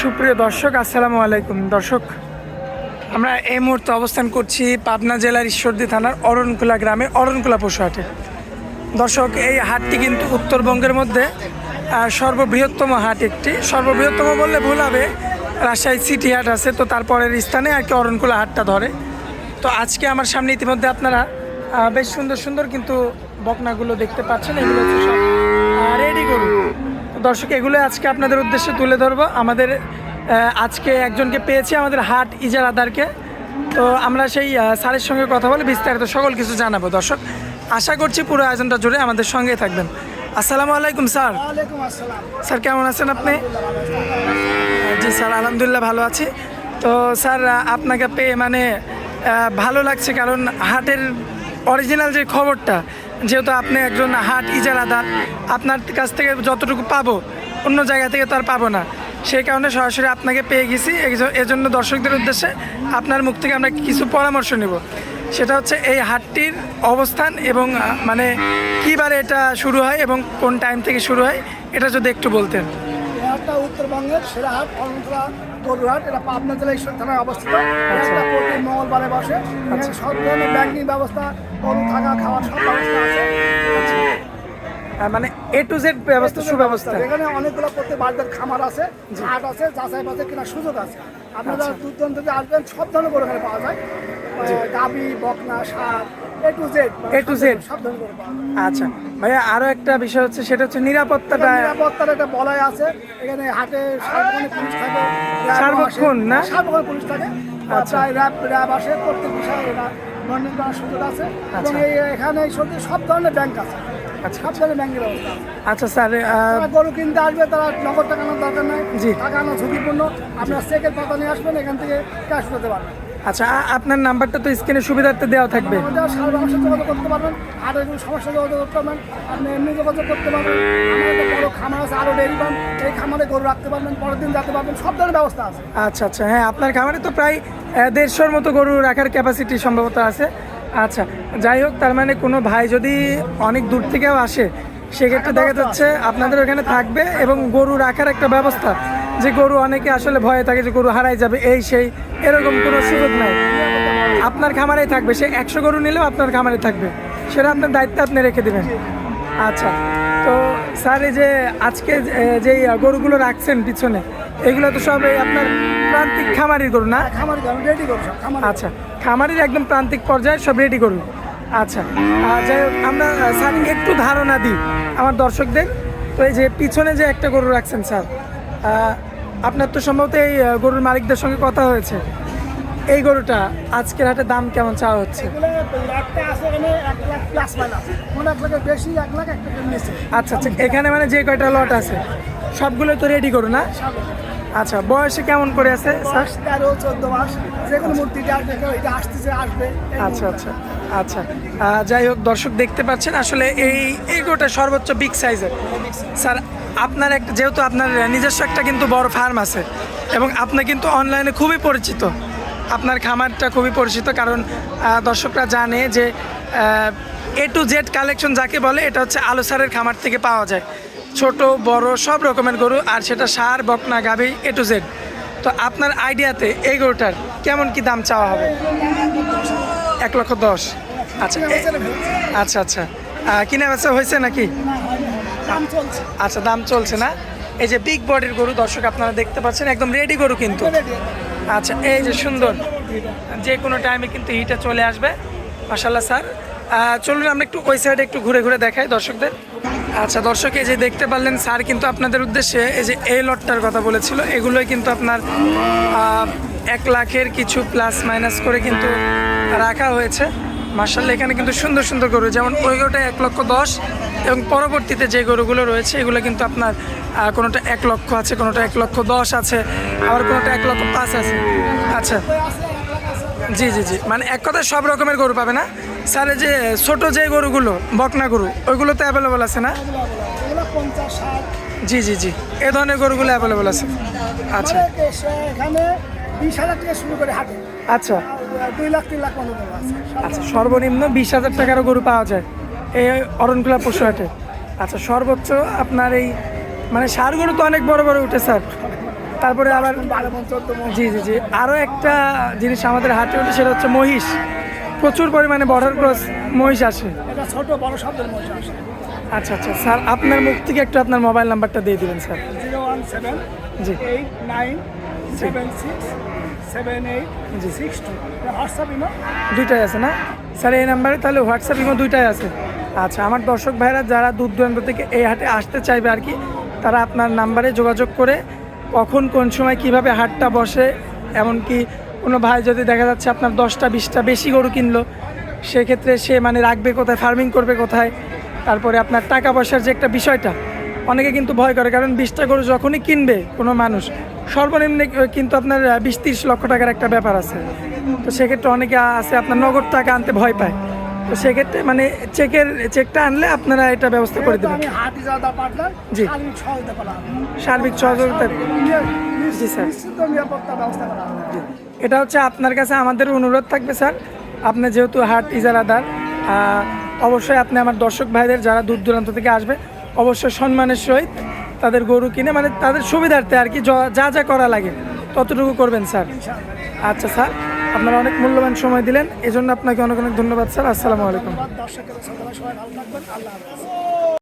সুপ্রিয় দর্শক, আসসালামু আলাইকুম। দর্শক, আমরা এই মুহূর্তে অবস্থান করছি পাবনা জেলার ঈশ্বরদী থানার অরণকুলা গ্রামে, অরণকুলা পশু হাটে। দর্শক, এই হাটটি কিন্তু উত্তরবঙ্গের মধ্যে সর্ববৃহত্তম হাট একটি। সর্ববৃহত্তম বললে ভুল হবে, রাজশাহী সিটি হাট আছে, তো তারপরের স্থানে আর কি অরণকুলা হাটটা ধরে। তো আজকে আমার সামনে ইতিমধ্যে আপনারা বেশ সুন্দর সুন্দর কিন্তু বকনাগুলো দেখতে পাচ্ছেন। এগুলো সব রেডি করুন দর্শক এগুলো আজকে আপনাদের উদ্দেশ্যে তুলে ধরবো। আমাদের আজকে একজনকে পেয়েছি আমাদের হাট ইজার আদারকে তো আমরা সেই স্যারের সঙ্গে কথা বলে বিস্তারিত সকল কিছু জানাব। দর্শক আশা করছি পুরো আয়োজনটা জুড়ে আমাদের সঙ্গেই থাকবেন। আসসালামু আলাইকুম স্যার। স্যার কেমন আছেন আপনি? জি স্যার আলহামদুলিল্লাহ ভালো আছি। তো স্যার আপনাকে পেয়ে মানে ভালো লাগছে কারণ হাটের অরিজিনাল যে খবরটা যেহেতু আপনি একজন হাট ইজারাদার, আপনার কাছ থেকে যতটুকু পাবো, অন্য জায়গা থেকে তো আর পাবো না। সেই কারণে সরাসরি আপনাকে পেয়ে গেছি। এজন্য দর্শকদের উদ্দেশ্যে আপনার মুখ থেকে আমরা কিছু পরামর্শ নেব। সেটা হচ্ছে এই হাটটির অবস্থান এবং মানে কীবারে এটা শুরু হয় এবং কোন টাইম থেকে শুরু হয়, এটা যদি একটু বলতেন। উত্তরবঙ্গের সেরাহাট অনন্তরা গরুহাট এটা পাবনা জেলা ঈশ্বর থানায় অবস্থিত। এটা প্রতি মঙ্গলবারে বসে। এখানে সব ধরনের ব্যাংকিং ব্যবস্থা গরু থাকা খাওয়ার সব ব্যবস্থা আছে। মানে এ টু জেড ব্যবস্থা সুব্যবস্থা। এখানে অনেকগুলো প্রত্যেক বাড়িদের খামার আছে হাট আছে যাচাই বাছাই কেনার সুযোগ আছে। আপনারা দূর দূরান্ত থেকে আসবেন সব ধরনের গরু এখানে পাওয়া যায়। গাবি বকনা সার গরু আচ্ছা ভাইয়া আরও একটা বিষয় হচ্ছে সেটা হচ্ছে নিরাপত্তাটা নিরাপত্তার একটা বলয় আছে। এখানে হাটে পুলিশ থাকে সার্বক্ষণ না? সার্বক্ষণ পুলিশ থাকে। আচ্ছা। প্রায় র্যাব র্যাব আসে প্রত্যেক বিষয়ে এটা মর্নিং করার সুযোগ আছে। এবং আচ্ছা। এই এখানে সব ধরনের ব্যাংক আছে। আচ্ছা। সব ধরনের ব্যাংকের ব্যবস্থা আচ্ছা স্যার গরু কিনতে আসবে তারা নগদ টাকা আনার দরকার নাই। টাকা আনা ঝুঁকিপূর্ণ। আপনার চেকের পাতা নিয়ে আসবেন এখান থেকে ক্যাশ করতে পারবেন। আচ্ছা আপনার নাম্বারটা তো স্ক্রিনে সুবিধার্থে দেওয়া থাকবে। যোগাযোগ করতে পারবেন। সমস্যা যোগাযোগ করতে পারবেন। আপনি এমনি যোগাযোগ করতে পারবেন। বড় খামার আছে আরও এই খামারে গরু রাখতে পারবেন পরের দিন যেতে পারবেন সব ধরনের ব্যবস্থা আছে। আচ্ছা আচ্ছা হ্যাঁ আপনার খামারে তো প্রায় দেড়শোর মতো গরু রাখার ক্যাপাসিটি সম্ভবত আছে। আচ্ছা যাই হোক তার মানে কোনো ভাই যদি অনেক দূর থেকেও আসে সেক্ষেত্রে দেখা যাচ্ছে আপনাদের ওখানে থাকবে এবং গরু রাখার একটা ব্যবস্থা। যে গরু অনেকে আসলে ভয়ে থাকে যে গরু হারাই যাবে এই সেই এরকম কোনো সুযোগ নাই। আপনার খামারেই থাকবে সে একশো গরু নিলেও আপনার খামারে থাকবে। সেটা আপনার দায়িত্ব আপনি রেখে দেবেন। আচ্ছা তো স্যার এই যে আজকে যে- গরুগুলো রাখছেন পিছনে এগুলো তো সব এই আপনার প্রান্তিক খামারির গরু না? রেডি আচ্ছা খামারির একদম প্রান্তিক পর্যায়ে সব রেডি করুন আচ্ছা আর যাই হোক আমরা স্যার একটু ধারণা দিই আমার দর্শকদের। তো এই যে পিছনে যে একটা গরু রাখছেন স্যার আপনার তো সম্ভবত এই গরুর মালিকদের সঙ্গে কথা হয়েছে। এই গরুটা আজকের হাটে দাম কেমন চাওয়া হচ্ছে? আচ্ছা আচ্ছা এখানে মানে যে কয়টা লট আছে সবগুলো তো রেডি করো না? আচ্ছা বয়সে কেমন করে আছে স্যার? তেরো চোদ্দ মাস। যে কোনো মূর্তিটা আসবে কেউ এটা আসতেছে আসবে। আচ্ছা আচ্ছা আচ্ছা। যাই হোক দর্শক দেখতে পাচ্ছেন আসলে এই এই গোটা সর্বোচ্চ বিগ সাইজের। স্যার আপনার একটা যেহেতু আপনার নিজস্ব একটা কিন্তু বড় ফার্ম আছে এবং আপনি কিন্তু অনলাইনে খুবই পরিচিত। আপনার খামারটা খুবই পরিচিত কারণ দর্শকরা জানে যে এ টু জেড কালেকশন যাকে বলে এটা হচ্ছে আলো সারের খামার থেকে পাওয়া যায়। ছোট, বড়, সব রকমের গরু, আর সেটা সার, বকনা, গাভী এ টু জেড তো আপনার আইডিয়াতে এই গরুটার কেমন কি দাম চাওয়া হবে? এক লক্ষ দশ। আচ্ছা আচ্ছা আচ্ছা। কিনা বেচা হয়েছে নাকি? আচ্ছা দাম চলছে না। এই যে বিগ বডির গরু, দর্শক আপনারা দেখতে পাচ্ছেন, একদম রেডি গরু কিন্তু। আচ্ছা এই যে সুন্দর। যে কোনো টাইমে কিন্তু হিটে চলে আসবে। মাসাল্লাহ স্যার। চলুন, আমরা একটু ওই সাইডে একটু ঘুরে ঘুরে দেখাই দর্শকদের। আচ্ছা দর্শক, এই যে দেখতে পারলেন, স্যার কিন্তু আপনাদের উদ্দেশ্যে এই যে এই লটটার কথা বলেছিল, এগুলোই কিন্তু আপনার এক লাখের কিছু প্লাস মাইনাস করে কিন্তু রাখা হয়েছে। মার্শাল্লাহ এখানে কিন্তু সুন্দর সুন্দর গরু, যেমন ওই গরুটা এক লক্ষ দশ, এবং পরবর্তীতে যে গরুগুলো রয়েছে, এগুলো কিন্তু আপনার কোনোটা এক লক্ষ আছে, কোনোটা এক লক্ষ দশ আছে, আবার কোনোটা এক লক্ষ পাঁচ আছে। আচ্ছা জি জি জি। মানে এক কথায় সব রকমের গরু পাবে না? স্যার যে ছোট যে গরুগুলো, বকনা গরু ওইগুলো তো অ্যাভেলেবল আছে না? জি জি জি। এ ধরনের গরুগুলো অ্যাভেলেবল আছে। আচ্ছা। আচ্ছা। আচ্ছা সর্বনিম্ন বিশ হাজার টাকারও গরু পাওয়া যায় এই অরণকুলা পশু হাটে আচ্ছা সর্বোচ্চ আপনার এই মানে সার গরু তো অনেক বড় বড় উঠে, স্যার। তারপরে আবার জি জি জি। আরও একটা জিনিস আমাদের হাটে ওঠে সেটা হচ্ছে মহিষ। প্রচুর পরিমাণে বর্ডার ক্রস মহিষ আসে। ছোট বড় শব্দের মধ্যে আসে। আচ্ছা আচ্ছা। স্যার আপনার মুখ থেকে একটু আপনার মোবাইল নাম্বারটা দিয়ে দিবেন স্যার। জিরো ওয়ান সেভেন জি। Eight nine seven six seven eight জি। Six two. হোয়াটসঅ্যাপ ইমো দুইটাই আছে না? স্যার এই নাম্বারে তাহলে হোয়াটসঅ্যাপ ইমো দুইটাই আছে। আচ্ছা আমার দর্শক ভাইরা যারা দূর দূরান্ত থেকে এই হাটে আসতে চাইবে আর কি তারা আপনার নাম্বারে যোগাযোগ করে কখন কোন সময় কীভাবে হাটটা বসে, এমনকি কোনো ভাই যদি দেখা যাচ্ছে আপনার দশটা, বিশটা বেশি গরু কিনলো, সেক্ষেত্রে সে মানে রাখবে কোথায় ফার্মিং করবে কোথায়, তারপরে আপনার টাকা পয়সার যে একটা বিষয়টা, অনেকে কিন্তু ভয় করে, কারণ বিশটা গরু যখনই কিনবে কোনো মানুষ, সর্বনিম্ন কিন্তু আপনার বিশ, তিরিশ লক্ষ টাকার একটা ব্যাপার আছে। তো সেক্ষেত্রে অনেকে আছে আপনার নগদ টাকা আনতে ভয় পায়। তো সেক্ষেত্রে মানে চেকের চেকটা আনলে আপনারা এটা ব্যবস্থা করে দেবেন। জি। সার্বিক সহযোগিতা জি স্যার। এটা হচ্ছে আপনার কাছে আমাদের অনুরোধ থাকবে স্যার। আপনি যেহেতু হাট ইজারাদার অবশ্যই আপনি আমার দর্শক ভাইদের যারা দূর দূরান্ত থেকে আসবে অবশ্যই সম্মানের সহিত তাদের গরু কিনে মানে তাদের সুবিধার্থে আর কি যা যা করা লাগে ততটুকু করবেন স্যার। আচ্ছা স্যার। আপনারা অনেক মূল্যবান সময় দিলেন, এজন্য আপনাকে অনেক অনেক ধন্যবাদ, স্যার। আসসালামু আলাইকুম। সবাই ভালো থাকবেন। আল্লাহ হাফেজ।